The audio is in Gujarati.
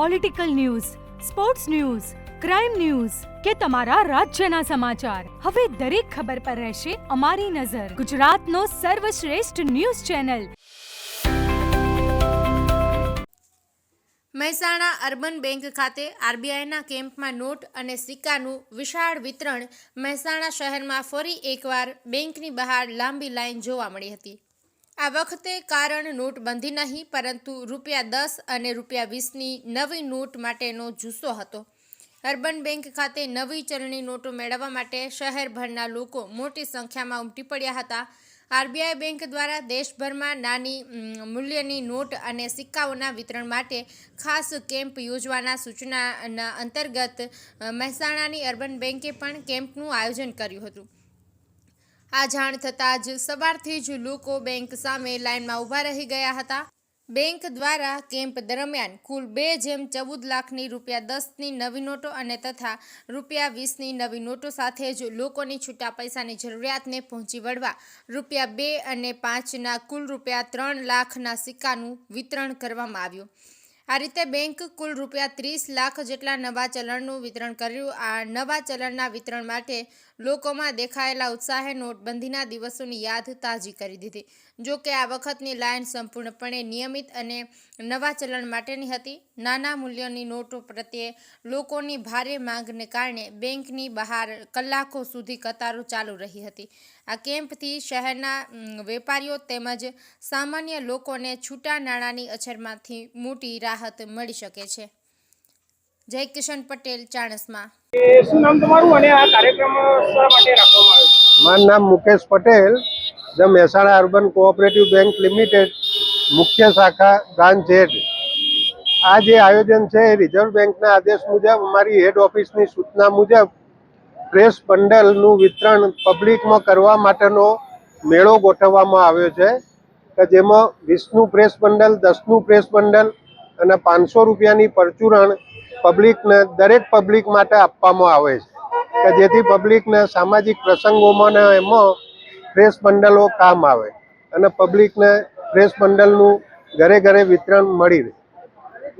Political news sports news crime news કે તમારા રાજ્યના સમાચાર. હવે દરેક ખબર પર રહેશે અમારી નજર. ગુજરાતનો સર્વશ્રેષ્ઠ news channel. Mehsana urban bank ખાતે આરબીઆઈના કેમ્પમાં નોટ અને સિક્કાનું વિશાળ વિતરણ મહેસાણા શહેરમાં ફરી એકવાર બેંકની બહાર લાંબી લાઈન જોવા મળી હતી. આ વખતે કારણ નોટબંધી નહીં, પરંતુ રૂપિયા દસ અને રૂપિયા વીસની નવી નોટ માટેનો જુસ્સો હતો. અર્બન બેંક ખાતે નવી ચલણી નોટો મેળવવા માટે શહેરભરના લોકો મોટી સંખ્યામાં ઉમટી પડ્યા હતા. આરબીઆઈ બેંક દ્વારા દેશભરમાં નાની મૂલ્યની નોટ અને સિક્કાઓના વિતરણ માટે ખાસ કેમ્પ યોજવાના સૂચનાના અંતર્ગત મહેસાણાની અર્બન બેંકે પણ કેમ્પનું આયોજન કર્યું હતું. આ જાણ થતાં જ સવારથી જ લોકો બેંક સામે લાઇનમાં ઊભા રહી ગયા હતા. બેંક દ્વારા કેમ્પ દરમિયાન કુલ બે જેમ ચૌદ લાખની રૂપિયા દસની નવી નોટો અને તથા રૂપિયા વીસની નવી નોટો સાથે જ લોકોની છૂટા પૈસાની જરૂરિયાતને પહોંચી વળવા રૂપિયા બે અને પાંચના કુલ રૂપિયા ત્રણ લાખના સિક્કાનું વિતરણ કરવામાં આવ્યું. આ રીતે બેંક કુલ રૂપિયા ત્રીસ લાખ જેટલા નવા ચલણનું વિતરણ કર્યું. આ નવા ચલણના વિતરણ માટે લોકોમાં દેખાયેલા ઉત્સાહે નોટબંધીના દિવસોની યાદ તાજી કરી દીધી. જો કે આ વખતની લાઇન સંપૂર્ણપણે નિયમિત અને નવા ચલણ માટેની હતી. નાના મૂલ્યની નોટો પ્રત્યે લોકોની ભારે માંગને કારણે બેંકની બહાર કલાકો સુધી કતારો ચાલુ રહી હતી. આ કેમ્પથી શહેરના વેપારીઓ તેમજ સામાન્ય લોકોને છૂટા નાણાંની અછરમાંથી મોટી રાહત મળી શકે છે. જય કિશન પટેલ ચાણસમાં. શું નામ તમારું અને આ કાર્યક્રમ માટે રાખવામાં આવ્યો મારું નામ મુકેશ પટેલ જે Mehsana urban cooperative bank limited મુખ્ય શાખા બ્રાન્ચ હેડ આ જે આયોજન છે એ રિઝર્વ બેંકના આદેશ મુજબ અમારી હેડ ઓફિસની સૂચના મુજબ પ્રેસ બંડલનું વિતરણ પબ્લિકમાં કરવા માટેનો મેળો ગોઠવવામાં આવ્યો છે. કે જેમાં વીસનું પ્રેસ બંડલ દસનું પ્રેસ બંડલ અને પાંચસો રૂપિયાની પરચુરણ પબ્લિકને દરેક પબ્લિક માટે આપવામાં આવે છે. કે જેથી પબ્લિકને સામાજિક પ્રસંગોમાં ને એમાં પ્રેસ બંડલો કામ આવે. અને પબ્લિકને પ્રેસ બંડલનું ઘરે ઘરે વિતરણ મળી રહે.